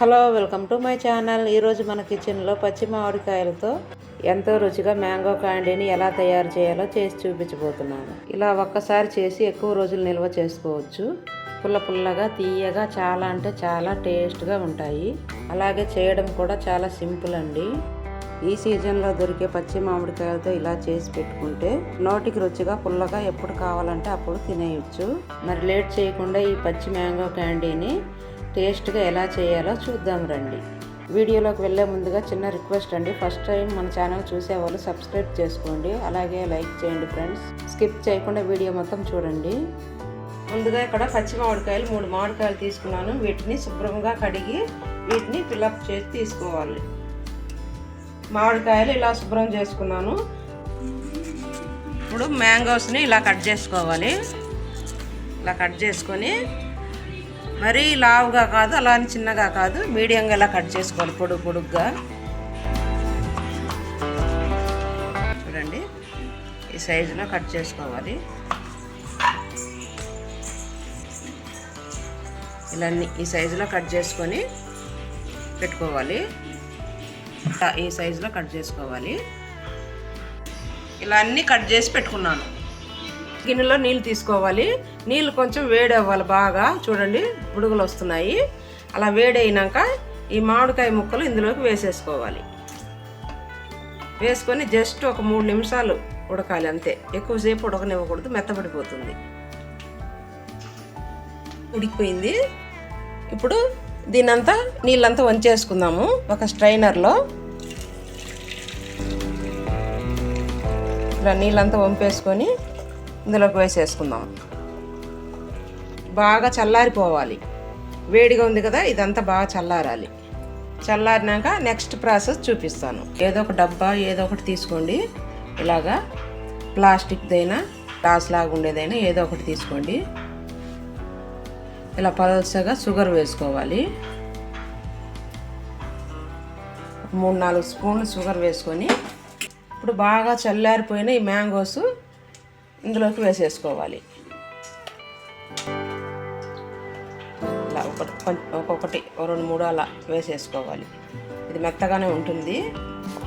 Hello welcome to my channel. ఈరోజు మన కిచెన్లో పచ్చి మామిడికాయలతో ఎంతో రుచిగా మ్యాంగో క్యాండీని ఎలా తయారు చేయాలో చేసి చూపించబోతున్నాను. ఇలా ఒక్కసారి చేసి ఎక్కువ రోజులు నిల్వ చేసుకోవచ్చు. పుల్ల పుల్లగా తీయగా చాలా అంటే చాలా టేస్ట్గా ఉంటాయి. అలాగే చేయడం కూడా చాలా సింపుల్ అండి. ఈ సీజన్లో దొరికే పచ్చి మామిడికాయలతో ఇలా చేసి పెట్టుకుంటే నోటికి రుచిగా పుల్లగా ఎప్పుడు కావాలంటే అప్పుడు తినేయచ్చు. మరి లేట్ చేయకుండా ఈ పచ్చి మ్యాంగో క్యాండీని టేస్ట్గా ఎలా చేయాలో చూద్దాం రండి. వీడియోలోకి వెళ్ళే ముందుగా చిన్న రిక్వెస్ట్ అండి. ఫస్ట్ టైం మన ఛానల్ చూసేవాళ్ళు సబ్స్క్రైబ్ చేసుకోండి. అలాగే లైక్ చేయండి ఫ్రెండ్స్. స్కిప్ చేయకుండా వీడియో మొత్తం చూడండి. ముందుగా ఇక్కడ పచ్చి మామిడికాయలు మూడు మామిడికాయలు తీసుకున్నాను. వీటిని శుభ్రంగా కడిగి వీటిని ఫిల్అప్ చేసి తీసుకోవాలి. మామిడికాయలు ఇలా శుభ్రం చేసుకున్నాను. ఇప్పుడు మ్యాంగోస్ని ఇలా కట్ చేసుకోవాలి. ఇలా కట్ చేసుకొని మరీ లావుగా కాదు అలా అని చిన్నగా కాదు. మీడియంగా ఇలా కట్ చేసుకోవాలి? పొడుగు పొడుగ్గా. చూడండి. ఈ సైజులో కట్ చేసుకోవాలి. ఇలా ఈ సైజులో కట్ చేసుకొని పెట్టుకోవాలి. ఈ సైజులో కట్ చేసుకోవాలి. ఇలా అన్నీ కట్ చేసి పెట్టుకున్నాను. గిన్నెలో నీళ్ళు తీసుకోవాలి. నీళ్ళు కొంచెం వేడి అవ్వాలి బాగా. చూడండి బుడుగులు వస్తున్నాయి. అలా వేడి అయినాక ఈ మామిడికాయ ముక్కలు ఇందులోకి వేసేసుకోవాలి. వేసుకొని జస్ట్ ఒక మూడు నిమిషాలు ఉడకాలి అంతే. ఎక్కువసేపు ఉడకనివ్వకూడదు మెత్తబడిపోతుంది. ఉడికిపోయింది. ఇప్పుడు దీనంతా నీళ్ళంతా వంచేసుకుందాము. ఒక స్ట్రైనర్లో. ఇలా నీళ్ళంతా వంపేసుకొని ఇందులోకి వేసేసుకుందాం. బాగా చల్లారిపోవాలి. వేడిగా ఉంది కదా ఇదంతా బాగా చల్లారాలి. చల్లారినాక నెక్స్ట్ ప్రాసెస్ చూపిస్తాను. ఏదో ఒక డబ్బా ఏదో ఒకటి తీసుకోండి. ఇలాగా ప్లాస్టిక్దైనా గ్లాస్ లాగా ఉండేదైనా ఏదో ఒకటి తీసుకోండి. ఇలా పలసగా షుగర్ వేసుకోవాలి. మూడు నాలుగు స్పూన్లు షుగర్ వేసుకొని ఇప్పుడు బాగా చల్లారిపోయిన ఈ మ్యాంగోస్ ఇందులోకి వేసేసుకోవాలి. ఇలా ఒకటి ఒక్కొక్కటి ఓ రెండు మూడు అలా వేసేసుకోవాలి. ఇది మెత్తగానే ఉంటుంది.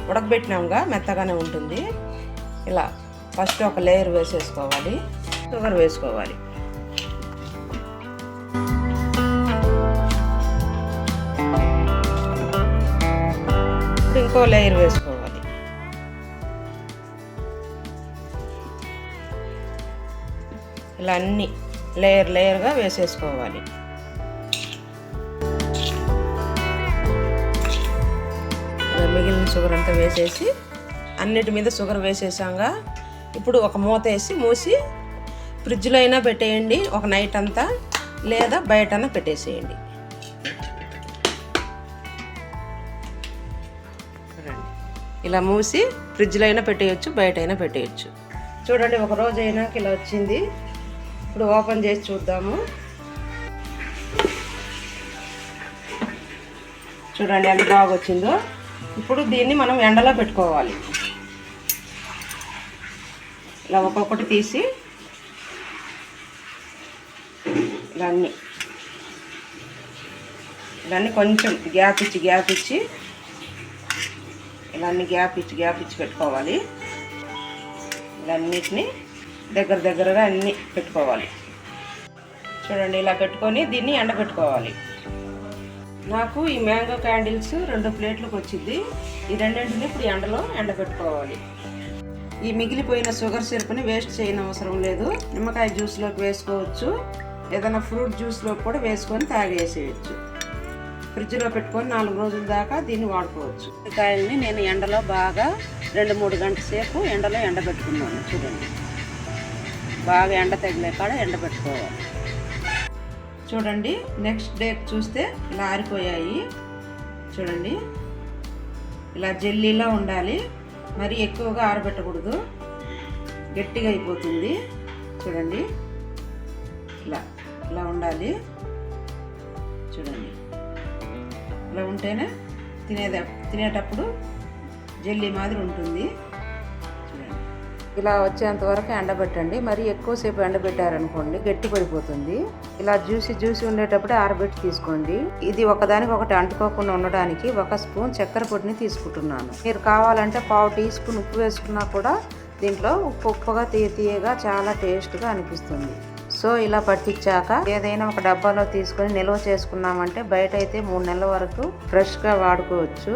ఉడకబెట్టినాముగా మెత్తగానే ఉంటుంది. ఇలా ఫస్ట్ ఒక లేయర్ వేసేసుకోవాలి. షుగర్ వేసుకోవాలి. ఇంకో లేయర్ వేసుకోవాలి. ఇలా అన్ని లేయర్ లేయర్గా వేసేసుకోవాలి. మిగిలిన షుగర్ అంతా వేసేసి అన్నిటి మీద షుగర్ వేసేసాగా. ఇప్పుడు ఒక మూత వేసి మూసి ఫ్రిడ్జ్లో అయినా పెట్టేయండి ఒక నైట్ అంతా లేదా బయటనా పెట్టేసేయండి. ఇలా మూసి ఫ్రిడ్జ్లో అయినా పెట్టేయచ్చు బయట అయినా పెట్టేయచ్చు. చూడండి ఒక రోజు అయినాక ఇలా వచ్చింది. ఇప్పుడు ఓపెన్ చేసి చూద్దాము. చూడండి ఎంత బాగా వచ్చిందో ఇప్పుడు దీన్ని మనం ఎండలో పెట్టుకోవాలి. ఇలా ఒక్కొక్కటి తీసి ఇవన్నీ. ఇవన్నీ కొంచెం గ్యాప్ ఇచ్చి గ్యాప్ ఇచ్చి ఇవన్నీ గ్యాప్ ఇచ్చి గ్యాప్ ఇచ్చి పెట్టుకోవాలి. ఇలా దగ్గర దగ్గరగా అన్నీ పెట్టుకోవాలి. చూడండి ఇలా పెట్టుకొని దీన్ని ఎండబెట్టుకోవాలి. నాకు ఈ మ్యాంగో క్యాండిల్స్ రెండు ప్లేట్లకు వచ్చింది. ఈ రెండింటిని ఇప్పుడు ఎండలో ఎండబెట్టుకోవాలి. ఈ మిగిలిపోయిన షుగర్ సిరప్ని వేస్ట్ చేయని అవసరం లేదు. నిమ్మకాయ జ్యూస్లోకి వేసుకోవచ్చు. ఏదైనా ఫ్రూట్ జ్యూస్లోకి కూడా వేసుకొని తాగేసేయచ్చు. ఫ్రిడ్జ్లో పెట్టుకొని నాలుగు రోజుల దాకా దీన్ని వాడుకోవచ్చు. కాయల్ని నేను ఎండలో బాగా రెండు మూడు గంటల సేపు ఎండలో ఎండబెట్టుకున్నాను. చూడండి. బాగా ఎండ తగిలే కాడ ఎండబెట్టుకోవాలి చూడండి నెక్స్ట్ డే చూస్తే ఇలా ఆరిపోయాయి. చూడండి ఇలా జెల్లీలా ఉండాలి. మరి ఎక్కువగా ఆరబెట్టకూడదు. గట్టిగా అయిపోతుంది. చూడండి ఇలా ఇలా ఉండాలి. చూడండి ఇలా ఉంటేనే తినేద తినేటప్పుడు జెల్లీ మాదిరి ఉంటుంది. ఇలా వచ్చేంత వరకు ఎండబెట్టండి. మరి ఎక్కువసేపు ఎండబెట్టారనుకోండి గట్టి పడిపోతుంది. ఇలా జ్యూసి జ్యూసి ఉండేటప్పుడు ఆరబెట్టి తీసుకోండి. ఇది ఒకదానికి ఒకటి అంటుకోకుండా ఉండడానికి ఒక స్పూన్ చక్కెర పొడిని తీసుకుంటున్నాను. మీరు కావాలంటే పావు టీ స్పూన్ ఉప్పు వేసుకున్నా కూడా దీంట్లో ఉప్పు ఉప్పుగా తీయ తీయగా చాలా టేస్ట్గా అనిపిస్తుంది. సో ఇలా పట్టించాక ఏదైనా ఒక డబ్బాలో తీసుకొని నిల్వ చేసుకున్నామంటే బయట అయితే మూడు నెలల వరకు ఫ్రెష్గా వాడుకోవచ్చు.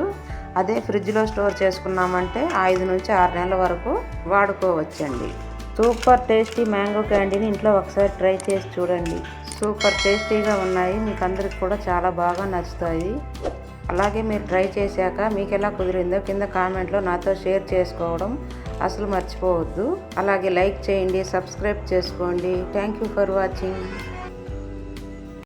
అదే ఫ్రిడ్జ్లో స్టోర్ చేసుకున్నామంటే ఐదు నుంచి ఆరు నెలల వరకు వాడుకోవచ్చండి. సూపర్ టేస్టీ మ్యాంగో క్యాండీని ఇంట్లో ఒకసారి ట్రై చేసి చూడండి. సూపర్ టేస్టీగా ఉన్నాయి మీకు అందరికి కూడా చాలా బాగా నచ్చుతాయి. అలాగే మీరు ట్రై చేశాక మీకు ఎలా కుదిరిందో కింద కామెంట్లో నాతో షేర్ చేసుకోవడం అసలు మర్చిపోవద్దు. అలాగే లైక్ చేయండి సబ్స్క్రైబ్ చేసుకోండి. Thank you for watching.